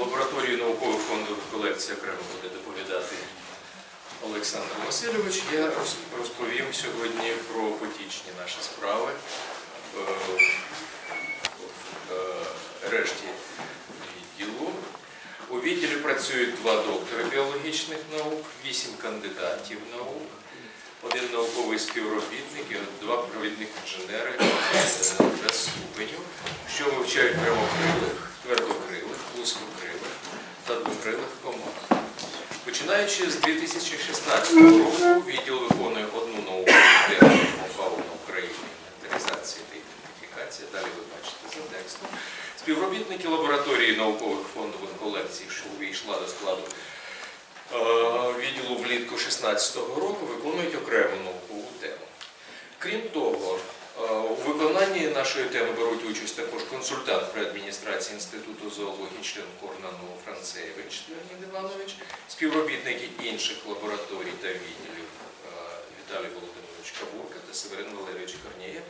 лабораторії наукових фондових колекцій окремо буде доповідати Олександр Васильович. Я розповім сьогодні про потічні наші справи. Е, в е, решті відділу. У відділі працюють два доктори біологічних наук, вісім кандидатів наук, один науковий співробітник і два провідних інженери е, без ступеню, що вивчають прямокрилих, твердокрилих, плоскокрилих та двокрилих комах. Починаючи з 2016 року, відділ виконує одну наукову тему фауна України, інвентаризація та ідентифікація. Далі ви бачите за текстом. Співробітники лабораторії наукових фондових колекцій, що увійшла до складу е, відділу влітку 2016 року, виконують окрему наукову тему. Крім того, виконанні нашої теми беруть участь також консультант при адміністрації Інституту зоології, член Корнану Францевич Леонід Іванович, співробітники інших лабораторій та відділів е, Віталій Володимирович Кабурка та Северин Валерійович Корнієв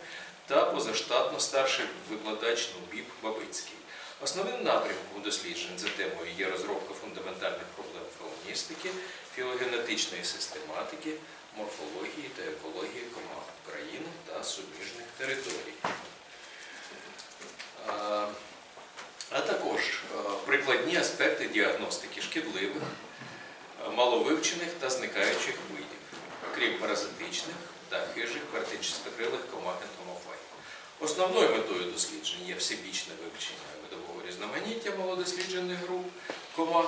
та позаштатно старший викладач НУБІП Бабицький. Основним напрямком досліджень за темою є розробка фундаментальних проблем фауністики, філогенетичної систематики, морфології та екології комах України та суміжних територій. А, також прикладні аспекти діагностики шкідливих, маловивчених та зникаючих видів, крім паразитичних та хижих квартинчастокрилих комах ентомофай. Основною метою досліджень є всебічне вивчення видового різноманіття малодосліджених груп комах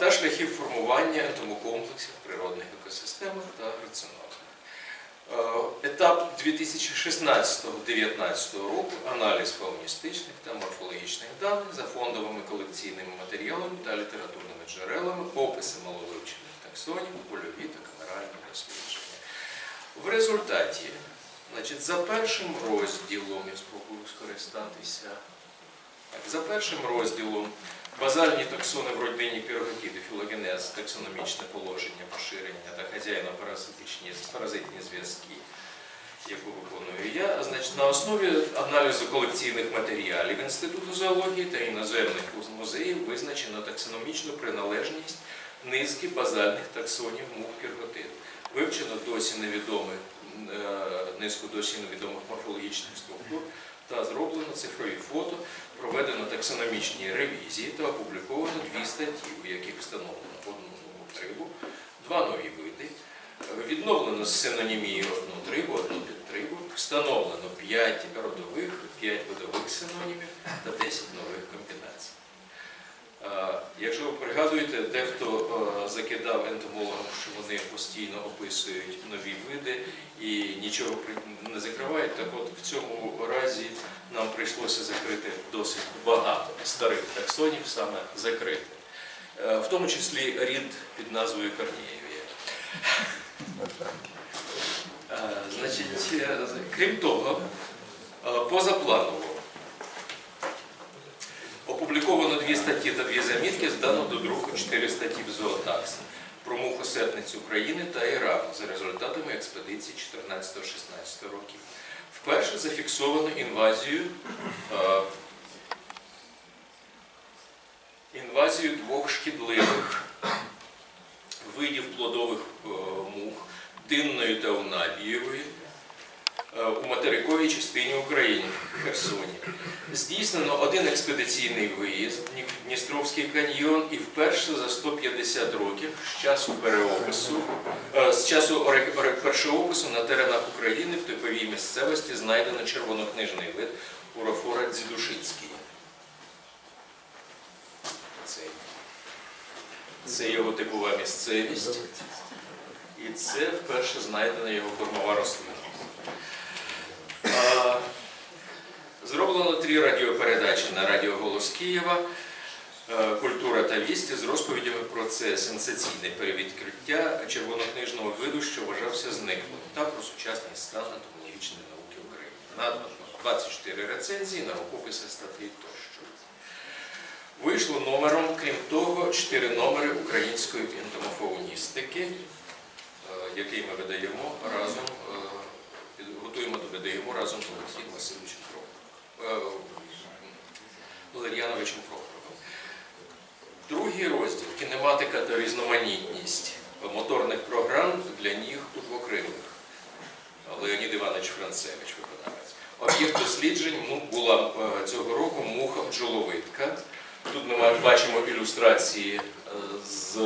та шляхів формування ентомокомплексів в природних екосистемах та раціонах. Е, Етап 2016-2019 року аналіз фауністичних та морфологічних даних за фондовими колекційними матеріалами та літературними джерелами, описи маловивчених таксонів, польові та камеральні дослідження. В результаті, значить, за першим розділом, я спробую скористатися. Так, за першим розділом базальні таксони в родині піроготіди, філогенез, таксономічне положення, поширення та хазяїно-паразитичні паразитні зв'язки, яку виконую я, значить, на основі аналізу колекційних матеріалів Інституту зоології та іноземних музеїв визначено таксономічну приналежність низки базальних таксонів мух пірготиду. Вивчено досі невідомих е, низку досі невідомих морфологічних структур та зроблено цифрові фото, проведено таксономічні ревізії та опубліковано дві статті, у яких встановлено одну нову трибу, два нові види, відновлено з синонімією одну трибу, одну підтрибу, встановлено 5 родових, 5 видових синонімів та 10 нових комбінацій. Якщо ви пригадуєте, дехто закидав ентомологам, що вони постійно описують нові види і нічого не закривають, так от в цьому разі нам прийшлося закрити досить багато старих таксонів, саме закрити. Е, В тому числі рід під назвою Корнієвія. Е, Значить, е, крім того, позапланово Опубліковано дві статті та дві замітки, здано до друку чотири статті в зоотаксі про мухосетниць України та Ірану за результатами експедиції 14-16 років. Вперше зафіксовано інвазію, е, інвазію двох шкідливих видів плодових е, мух динної та унабієвої у материковій частині України в Херсоні. Здійснено один експедиційний виїзд в Дністровський каньйон і вперше за 150 років з часу переопису, е, з часу оре- першоопису на теренах України в типовій місцевості знайдено червонокнижний вид урофора дзідушицький. Це його типова місцевість. І це вперше знайдена його кормова рослина. А, Зроблено три радіопередачі на Радіо Голос Києва, е, Культура та вісті з розповідями про це сенсаційне перевідкриття червонокнижного виду, що вважався зниклим, та про сучасний стан ентомологічної науки України. Надано 24 рецензії, наукописи статей тощо. Вийшло номером, крім того, 4 номери української ентомофауністики, е, який ми видаємо разом, е, готуємо та видаємо разом з Олексієм Васильовичем Кров. Е, Валер'яновичем Прохоровим. Другий розділ кінематика та різноманітність моторних програм для ніг у двокрилих. Леонід Іванович Францевич, виконавець. Об'єкт досліджень була е, цього року муха бджоловитка. Тут ми бачимо ілюстрації е, з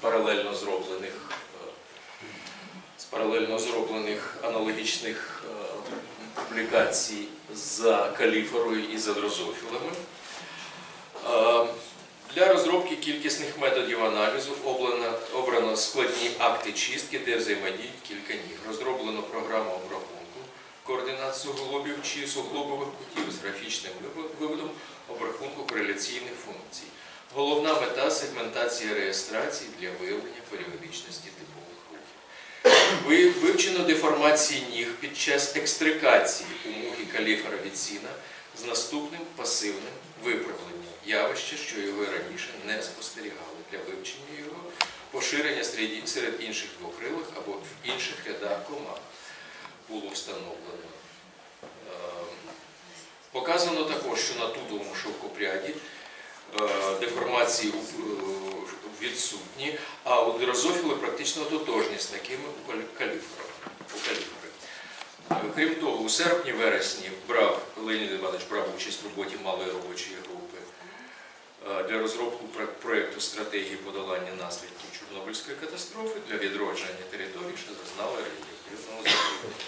паралельно зроблених, з паралельно зроблених аналогічних публікацій за каліфорою і за дрозофілами. Для розробки кількісних методів аналізу обрано, складні акти чистки, де взаємодіють кілька ніг. Розроблено програму обрахунку координат суглобів чи суглобових кутів з графічним виводом обрахунку кореляційних функцій. Головна мета сегментація реєстрації для виявлення періодичності Вивчено деформації ніг під час екстрикації у мухи каліфера від сіна з наступним пасивним виправленням явища, що його раніше не спостерігали для вивчення його поширення серед, інших двокрилих або інших рядах комах було встановлено. Ем, Показано також, що на тутовому шовкопряді деформації е, відсутні, а у дрозофіли практично тотожні з такими у калі- каліфера. у каліфери. Е, Крім того, у серпні-вересні брав Леонід Іванович брав участь в роботі малої робочої групи е, для розробки пр- проєкту стратегії подолання наслідків Чорнобильської катастрофи для відродження територій, що зазнали радіоактивного забруднення.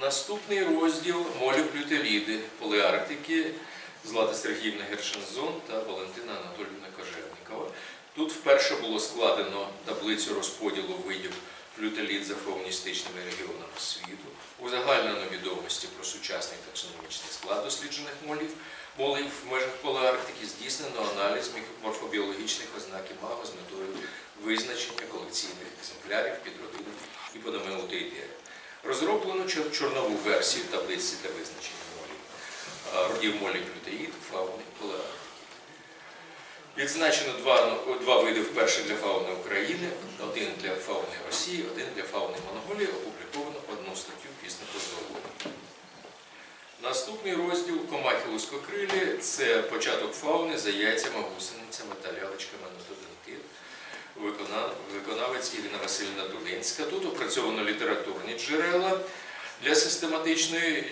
Наступний розділ моліоплютеліди, поліарктики, Злата Сергіївна Гершензон та Валентина Анатоліївна Кожевникова. Тут вперше було складено таблицю розподілу видів плютелід за фауністичними регіонами світу, узагальнено відомості про сучасний таксономічний склад досліджених молів, молів в межах поліарктики, здійснено аналіз морфобіологічних ознак імаго з метою визначення колекційних екземплярів під родину і подамеутеїдея. Розроблено чорнову версію таблиці для визначення родів молів фауни, поліарктики. Відзначено два, ну, два види вперше для фауни України, один для фауни Росії, один для фауни Монголії. Опубліковано одну статтю після позову. Наступний розділ комахи лускокрилі це початок фауни за яйцями, гусеницями та лялечками нотодентит. Викона- Виконавець Ірина Васильівна Дулинська. Тут опрацьовано літературні джерела. Для систематичної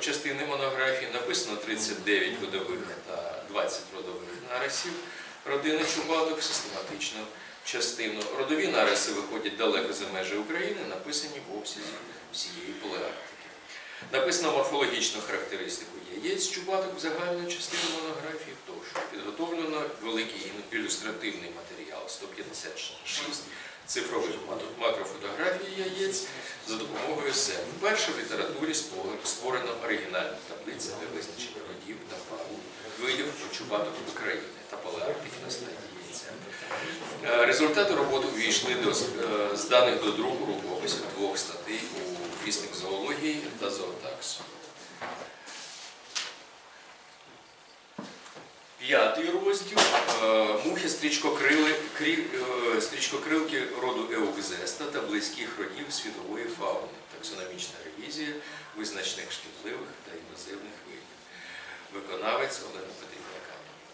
частини монографії написано 39 родових та 20 родових нарисів родини Чубаток, систематичну частину. Родові нариси виходять далеко за межі України, написані в обсязі всієї полеарктики. Написано морфологічну характеристику яєць чубаток в загальну частину монографії, тощо підготовлено великий ілюстративний матеріал 156 цифрових макрофотографій яєць за допомогою СЕМ. Вперше в літературі створено оригінальна таблиця для визначення родів та фау видів чубаток України та палеарктики на стадії. Е, Результати роботи увійшли до е, даних до друку рукописів двох статей у вісник зоології та зоотаксу. П'ятий розділ е, мухи е, стрічкокрилки роду Еукзеста та близьких родів світової фауни. Таксономічна ревізія визначних шкідливих та інвазивних видів. Виконавець Олена Петрівна Кам'янова.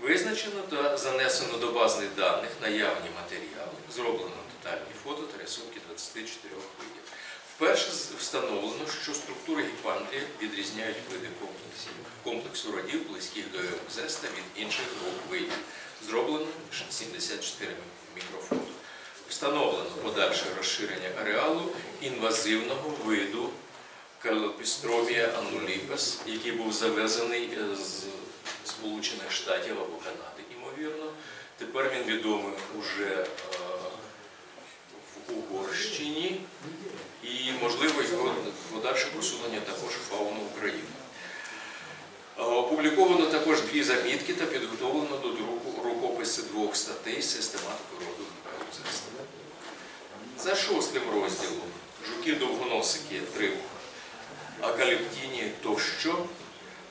Визначено та занесено до базних даних наявні матеріали, зроблено детальні фото та рисунки 24 видів. Вперше встановлено, що структури гіпандрія відрізняють види комплексів, комплексу родів, близьких до еукзеста від інших груп видів. Зроблено 74 мікрофото. Встановлено подальше розширення ареалу інвазивного виду Калопістромія аннуліпес, який був завезений е, з Сполучених Штатів або Канади, ймовірно. Тепер він відомий уже е, Угорщині і, можливо, його подальше просунення також фауну України. Е, Опубліковано також дві замітки та підготовлено до друку рукописи двох статей систематики роду Еузеста. За шостим розділом жуки довгоносики три акаліптіні тощо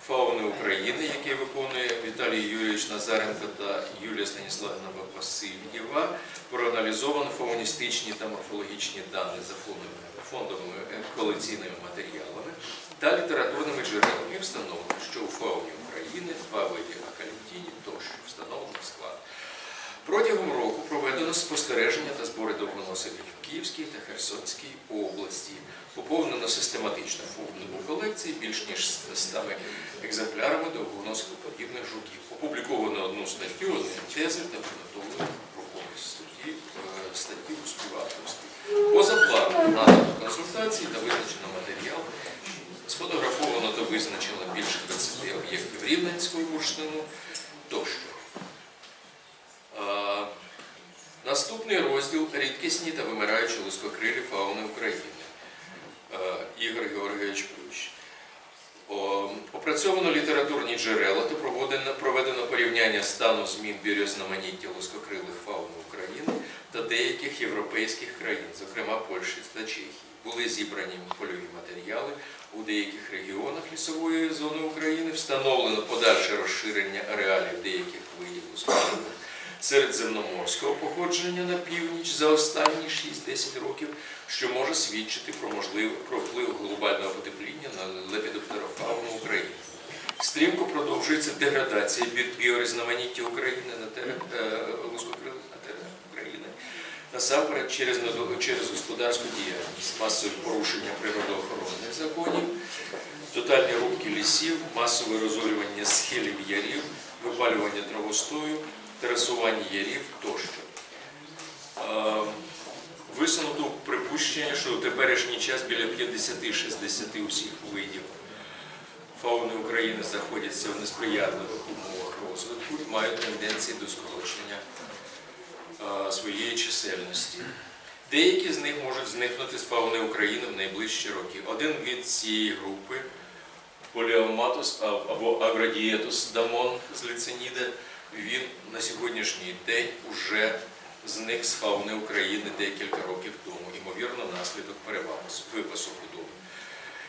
фауни України, який виконує Віталій Юрійович Назаренко та Юлія Станіславівна Васильєва, проаналізовано фауністичні та морфологічні дані за фондовими, фондовими е, колекційними матеріалами та літературними джерелами встановлено, що у фауні України види акаліптіні тощо встановлено склад. Протягом року проведено спостереження та збори довгоносиків Київській та Херсонській області. Поповнено систематично фондову колекції більш ніж 100 екземплярами довгоносикоподібних жуків. Опубліковано одну статтю, одні тези та підготовлено статті, е, статті у співавторстві. Поза планом надано консультації та визначено матеріал. Сфотографовано та визначено більше 20 об'єктів Рівненського бурштину тощо. А, Наступний розділ рідкісні та вимираючі лускокрилі фауни України. Е, Ігор Георгійович Плющ. Опрацьовано літературні джерела та проведено, проведено порівняння стану змін біорізноманіття лускокрилих фауни України та деяких європейських країн, зокрема Польщі та Чехії. Були зібрані польові матеріали у деяких регіонах лісової зони України, встановлено подальше розширення ареалів деяких видів лускокрилих середземноморського походження на північ за останні 6-10 років, що може свідчити про вплив глобального потепління на лепідоптерофауну України. Стрімко продовжується деградація біорізноманіття України на теренах лускокрилих України. Насамперед через, через господарську діяльність, масові порушення природоохоронних законів, тотальні рубки лісів, масове розорювання схилів ярів, випалювання травостою, терасування ярів тощо. Е, Висунуто припущення, що у теперішній час біля 50-60 усіх видів фауни України знаходяться в несприятливих умовах розвитку і мають тенденції до скорочення е, своєї чисельності. Деякі з них можуть зникнути з фауни України в найближчі роки. Один від цієї групи Поліоматус або Аградієтус дамон з лиценіда, він на сьогоднішній день уже зник з фауни України декілька років тому, ймовірно, внаслідок випасу худоби.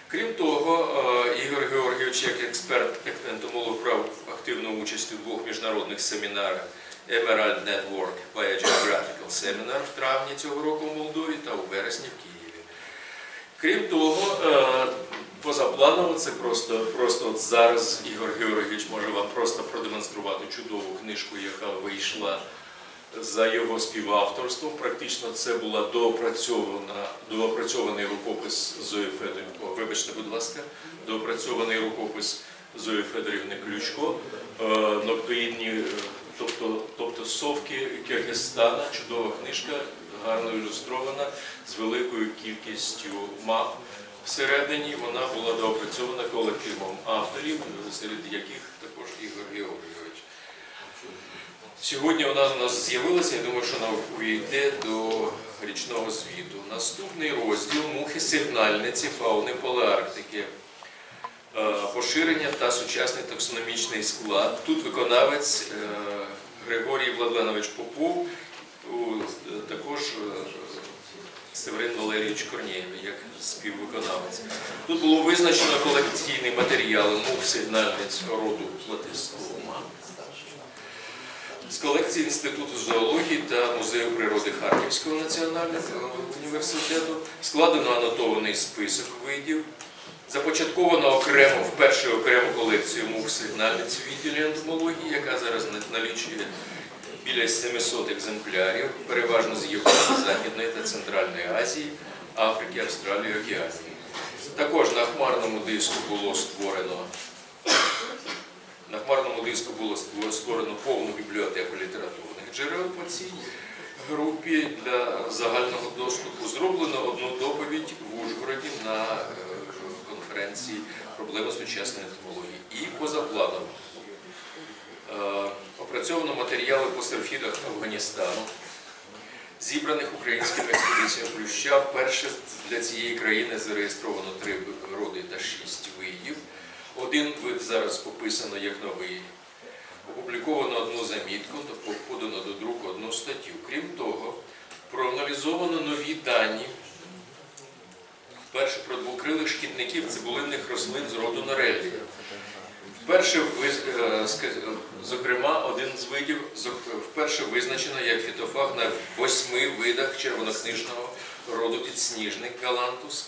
Крім того, е, Ігор Георгійович, як експерт ентомолог, брав активну участь у двох міжнародних семінарах Emerald Network Biogeographical Seminar в травні цього року в Молдові та у вересні в Києві. Крім того, е, позапланово це просто, просто от зараз Ігор Георгійович може вам просто продемонструвати чудову книжку, яка вийшла за його співавторством. Практично це доопрацьована, доопрацьований рукопис Зої Федорівни. Вибачте, будь ласка, доопрацьований рукопис Зої Федорівни Ключко, е, ноктоїдні, е, тобто, тобто совки Киргизстана, чудова книжка, гарно ілюстрована, з великою кількістю мап. Всередині вона була доопрацьована колективом авторів, серед яких також Ігор Георгійович. Сьогодні вона у нас з'явилася, я думаю, що вона увійде до річного звіту. Наступний розділ мухи сигнальниці фауни Поліарктики. Е, Поширення та сучасний таксономічний склад. Тут виконавець е, Григорій Владленович Попов, е, також Северин Валерійович Корнієв, як співвиконавець. Тут було визначено колекційні матеріали мух сигнальниць роду платистома з колекції Інституту зоології та Музею природи Харківського національного університету складено анотований список видів. Започатковано окремо, вперше окрему колекцію мух сигнальниць відділі ентомології, яка зараз налічує біля 700 екземплярів, переважно з Європи, Західної та Центральної Азії, Африки, Австралії, Океанії. Також на хмарному диску було створено на хмарному диску було створено повну бібліотеку літературних джерел по цій групі для загального доступу. Зроблено одну доповідь в Ужгороді на е, конференції проблеми сучасної ентомології. І позапланово е, опрацьовано матеріали по серфідах Афганістану, зібраних українськими експедиціями Плюща. Вперше для цієї країни зареєстровано три роди та шість видів. Один вид зараз описано як новий. Опубліковано одну замітку, тобто подано до друку одну статтю. Крім того, проаналізовано нові дані. Вперше про двокрилих шкідників цибулинних рослин з роду Нореллія. Вперше, е, ска- зокрема, один з видів вперше визначено як фітофаг на восьми видах червонокнижного роду підсніжник галантус,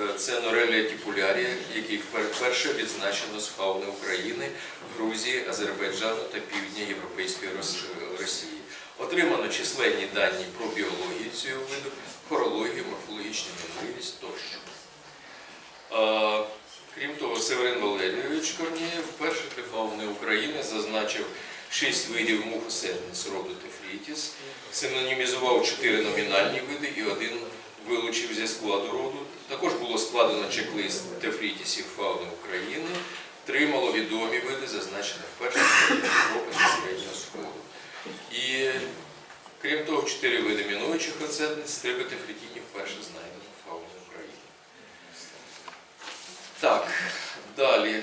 Е, Це Норелія тіпулярія, який вперше відзначено з фауни України, Грузії, Азербайджану та Півдня Європейської Росії. Отримано численні дані про біологію цього виду, хорологію, морфологічну мінливість тощо. Крім того, Северин Валерійович Корнієв для фауни України зазначив шість видів мухоседниць роду Тефрітіс, синонімізував чотири номінальні види і один вилучив зі складу роду. Також було складено чек-лист Тефрітісів фауни України, три маловідомі види, зазначені вперше Європи та Середнього Сходу. І крім того, чотири види мінуючих оцетниць, стриби тефрітінів вперше знайдено України. Так, далі.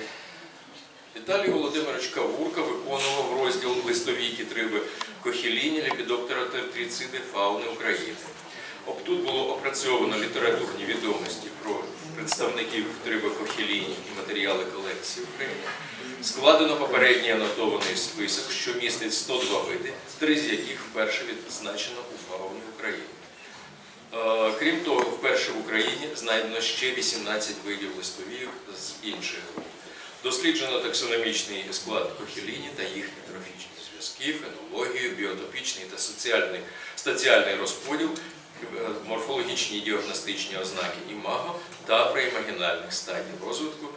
Віталій Володимирович Кавурка виконував розділ листовійки триби Кохіліні Лепідоптера тертріциди фауни України. Об тут було опрацьовано літературні відомості про представників триби Кохіліні і матеріали колекції України. Складено попередній анотований список, що містить 102 види, три з яких вперше відзначено у фауні України. Е, Крім того, вперше в Україні знайдено ще 18 видів листовійок з інших груп. Досліджено таксономічний склад кохіліні та їхні трофічні зв'язки, фенологію, біотопічний та соціальний, стаціальний розподіл, е, морфологічні і діагностичні ознаки імаго та преімагінальних стадій розвитку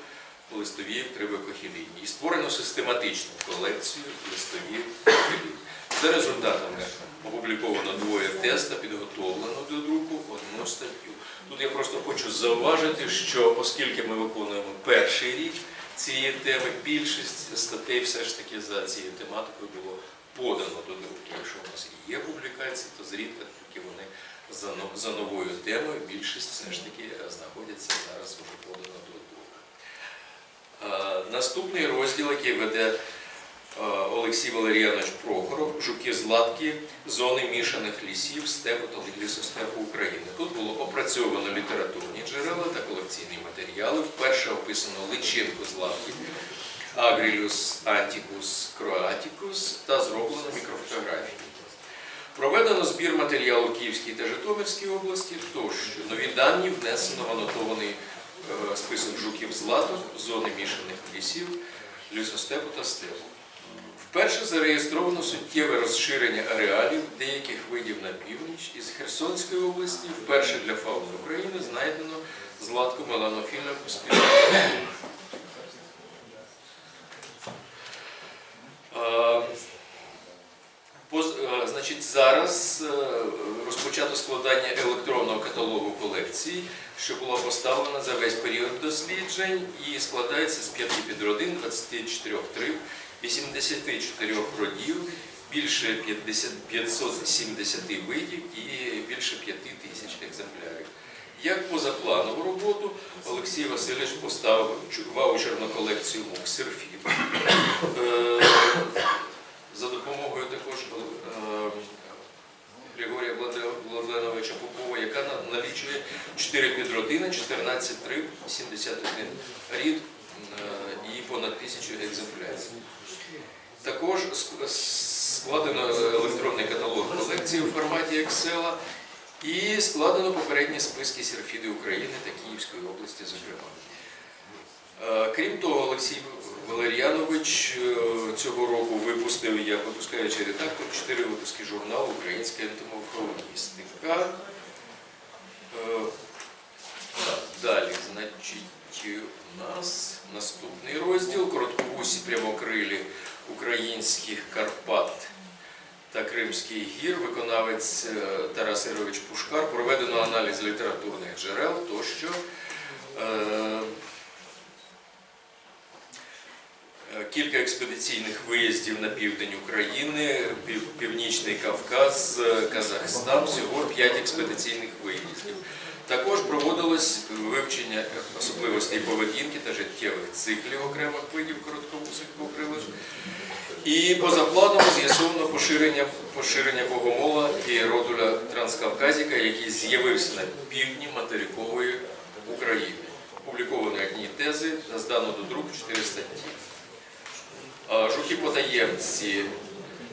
листовіїв триби кохіліні. І створено систематичну колекцію листовіїв кохіліні. За результатами опубліковано двоє тез та підготовлено до друку одну статтю. Тут я просто хочу зауважити, що оскільки ми виконуємо перший рік цієї теми, більшість статей все ж таки за цією тематикою було подано до друку. Якщо у нас є публікації, то зрідка тільки вони за, новою темою, більшість все ж таки знаходяться зараз вже подано до друку. Наступний розділ, який веде Олексій Валеріанович Прохоров, жуки златки, зони мішаних лісів, степу та лісостепу України. Тут було опрацьовано літературні джерела та колекційні матеріали. Вперше описано личинку златки Агрілюс антикус кроатікус та зроблено мікрофотографії. Проведено збір матеріалу Київській та Житомирській області, тощо нові дані внесено в анотований е, список жуків златок, зони мішаних лісів, лісостепу та степу. Вперше зареєстровано суттєве розширення ареалів деяких видів на північ із Херсонської області. Вперше для фауни України знайдено златку меланофільна поспілка. Е, Значить, зараз е, розпочато складання електронного каталогу колекцій, що було поставлено за весь період досліджень і складається з п'яти підродин, 24 триб, 84 родів, більше 50 570 видів і більше 5 тисяч екземплярів. Як позапланову роботу Олексій Васильович поставив ваучерну колекцію мук серфів. Е, за допомогою також е, Григорія Владленовича Попова, яка налічує 4 підродини, 14 триб, 71 рід е, і понад тисячу екземплярів. Також складено електронний каталог колекції у форматі Excel і складено попередні списки серфіди України та Київської області, зокрема. Е, Крім того, Олексій Валеріанович е, цього року випустив як випускаючий редактор чотири випуски журналу Українська ентомофроністика. Е, Далі, значить, у нас наступний розділ коротковусі прямокрилі українських Карпат та Кримський гір, виконавець е, Тарас Ігорович Пушкар, проведено аналіз літературних джерел тощо. Е, Е, Кілька експедиційних виїздів на південь України, Північний Кавказ, Казахстан, всього 5 експедиційних виїздів. Також проводилось вивчення особливостей поведінки та життєвих циклів окремих видів коротковусих покрилиш. І позапланово з'ясовано поширення, поширення богомола і родуля транскавказіка, який з'явився на півдні материкової України. Опубліковано одні тези, здано до друку 4 статті. А, Жуки потаємці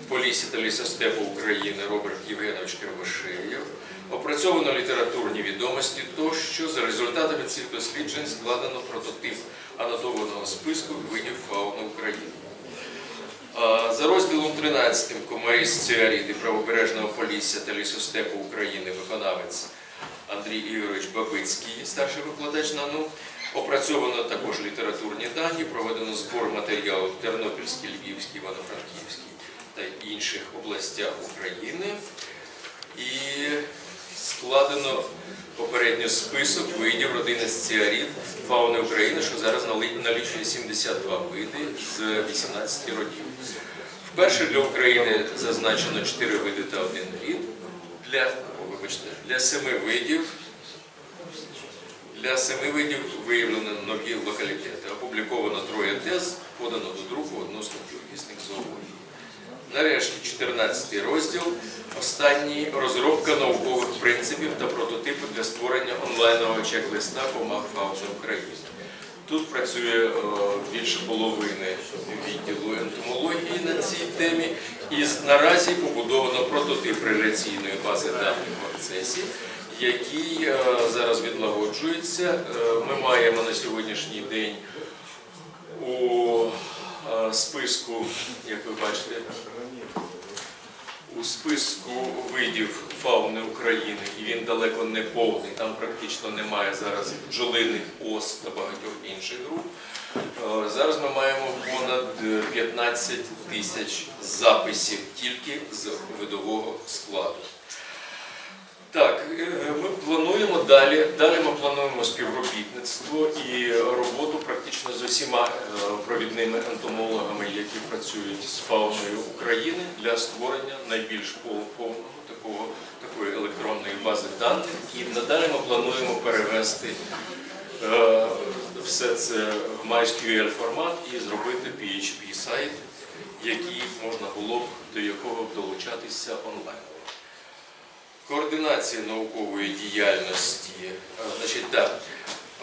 по та лісостепу України Роберт Євгенович Кривошеєв, Опрацьовано літературні відомості тощо за результатами цих досліджень складено прототип анотованого списку видів фауни України. За розділом 13 комарі сціаріди правобережного полісся та лісостепу України виконавець Андрій Ігорович Бабицький, старший викладач НАНУ. Опрацьовано також літературні дані, проведено збор матеріалу в Тернопільській, Львівській, Івано-Франківській та інших областях України. І складено попередньо список видів родини сціарід фауни України, що зараз налічує 72 види з 18 родів. Вперше для України зазначено 4 види та 1 рід. Для, о, вибачте, для 7 видів для семи видів виявлено нові локалітети. Опубліковано троє тез, подано до друку одну статтю. Нарешті 14 розділ. Останній розробка наукових принципів та прототипу для створення онлайнового чек-листа комах фауни України. Тут працює е, більше половини відділу ентомології на цій темі, і наразі побудовано прототип реляційної бази даних в процесі, який е, зараз відлагоджується. Е, Ми маємо на сьогоднішній день у списку, як ви бачите, у списку видів фауни України, і він далеко не повний, там практично немає зараз бджолиних ос та багатьох інших груп. Е, Зараз ми маємо понад е, 15 тисяч записів тільки з видового складу. Так, е, ми плануємо далі. Далі ми плануємо співробітництво і роботу практично з усіма е, провідними ентомологами, які працюють з фауною України для створення найбільш повного такого такої електронної бази даних. І надалі ми плануємо перевести е, все це в MySQL формат і зробити PHP сайт, який можна було б до якого долучатися онлайн. Координація наукової діяльності, е, значить, так,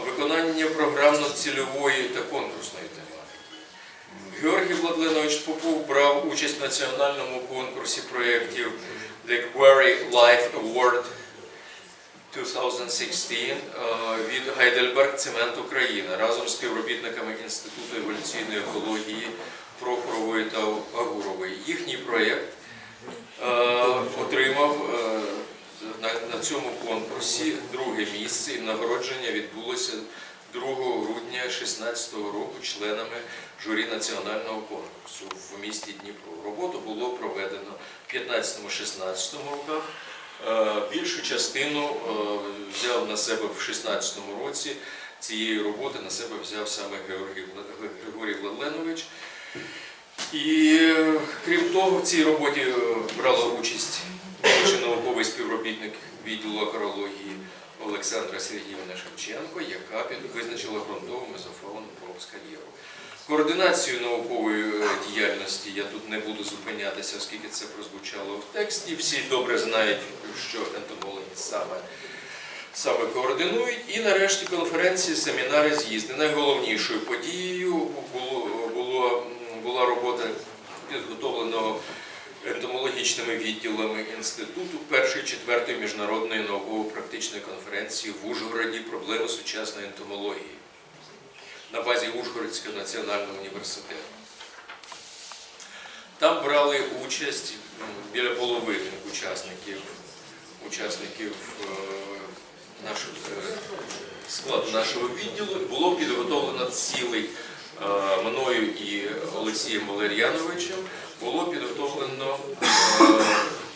виконання програмно-цільової та конкурсної тематики. Георгій Владленович Попов брав участь в національному конкурсі проєктів The Query Life Award 2016 е, від Heidelberg Цемент Україна разом з співробітниками Інституту еволюційної екології Прохорової та Агурової. Їхній проєкт е, отримав на, на цьому конкурсі друге місце і нагородження відбулося 2 грудня 2016 року членами журі національного конкурсу в місті Дніпро. Роботу було проведено в 15-16 роках. Е, Більшу частину е, взяв на себе в 2016 році. Цієї роботи на себе взяв саме Григорій Владленович. І е, крім того, в цій роботі брала участь інший науковий співробітник відділу акарології Олександра Сергіївна Шевченко, яка визначила ґрунтову мезофауну Пробскар'єру. Координацію наукової е, діяльності я тут не буду зупинятися, оскільки це прозвучало в тексті. Всі добре знають, що ентомологи саме саме координують. І нарешті конференції, семінари, з'їзди. Найголовнішою подією було, було, була робота підготовленого ентомологічними відділами інституту першої четвертої міжнародної науково-практичної конференції в Ужгороді проблеми сучасної ентомології на базі Ужгородського національного університету. Там брали участь біля половини учасників, учасників е, нашого е, складу нашого відділу. Було підготовлено цілий е, мною і Олексієм Валер'яновичем. Було підготовлено е,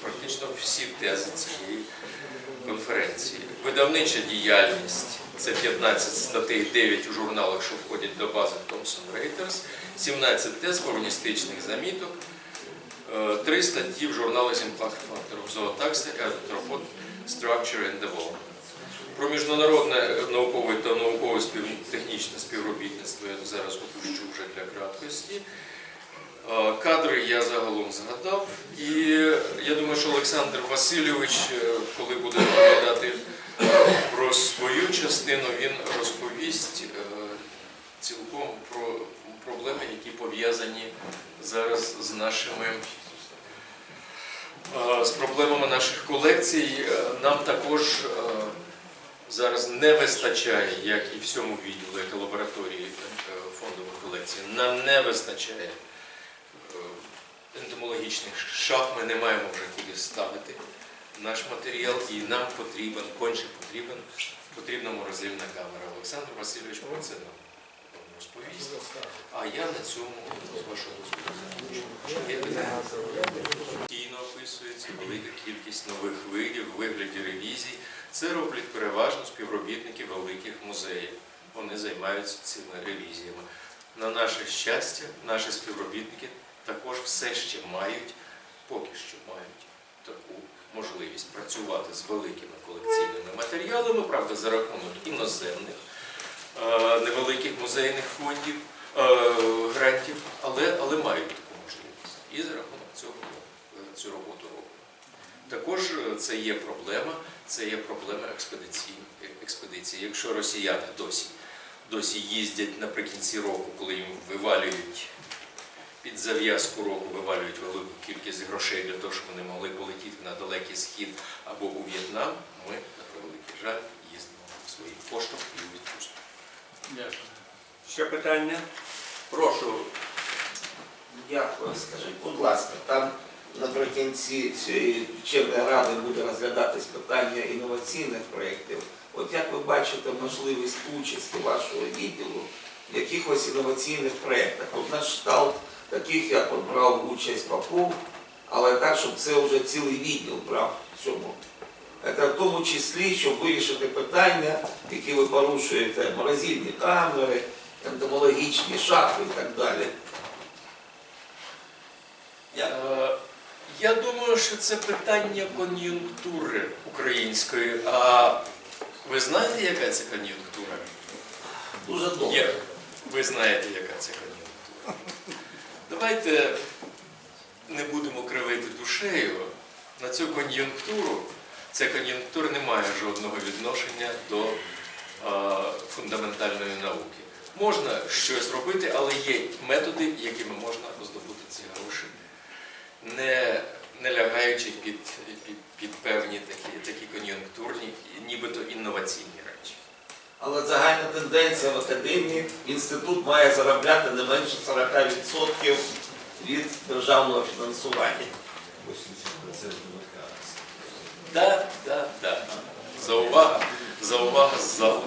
практично всі тези цієї конференції. Видавнича діяльність це 15 статей, 9 у журналах, що входять до бази Thomson Reuters, 17 тез формістичних заміток, е, 3 статті в журналах з Factor of Zootax та Arthropod Structure and Development. Про міжнародне наукове та наукове спів- співробітництво я зараз опущу вже для краткості. Е, Кадри я загалом згадав, і я думаю, що Олександр Васильович, е, коли буде розповідати про свою частину, він розповість е, цілком про проблеми, які пов'язані зараз з нашими Е, З проблемами наших колекцій. Е, нам також е, зараз не вистачає, як і всьому відділу, як і лабораторії е, фондової колекції, нам не вистачає е, ентомологічних шаф, ми не маємо вже куди ставити наш матеріал, і нам потрібен, конче потрібен, потрібна морозильна камера. Олександр Васильович про це нам розповість. А я на цьому з вашого дозволу закінчу. Постійно описується велика кількість нових видів вигляді ревізій. Це роблять переважно співробітники великих музеїв. Вони займаються цими ревізіями. На наше щастя, наші співробітники також все ще мають, поки що мають таку можливість працювати з великими колекційними матеріалами, правда, за рахунок іноземних е, невеликих музейних фондів, е, грантів, але, але мають таку можливість. І за рахунок цього е, цю роботу роблять. Також це є проблема, це є проблема експедиції. експедиції. Якщо росіяни досі, досі їздять наприкінці року, коли їм вивалюють під зав'язку року, вивалюють велику кількість грошей для того, щоб вони могли полетіти на далекий схід або у В'єтнам, ми, на превеликий жаль, їздимо своїм коштом і у відпустку. Дякую. Ще питання? Прошу. Дякую. Скажіть, будь ласка, там наприкінці цієї вченої ради буде розглядатись питання інноваційних проєктів. От як ви бачите можливість участі вашого відділу в якихось інноваційних проєктах? От наш штат таких, як от брав участь Попов, але так, щоб це вже цілий відділ брав в цьому. Це в тому числі, щоб вирішити питання, які ви порушуєте, морозильні камери, ентомологічні шафи і так далі. Я думаю, що це питання кон'юнктури української. А ви знаєте, яка це кон'юнктура? Дуже добре. Ви знаєте, яка це кон'юнктура. Давайте не будемо кривити душею. На цю кон'юнктуру ця кон'юнктура не має жодного відношення до фундаментальної науки. Можна щось робити, але є методи, якими можна здобути ці гроші, не, не лягаючи під, під, під певні такі, такі кон'юнктурні, нібито інноваційні речі. Але загальна тенденція в академії інститут має заробляти не менше 40% від державного фінансування. Да, да, да. За увагу, за увагу з залу.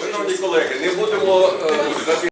Шановні колеги, не будемо е,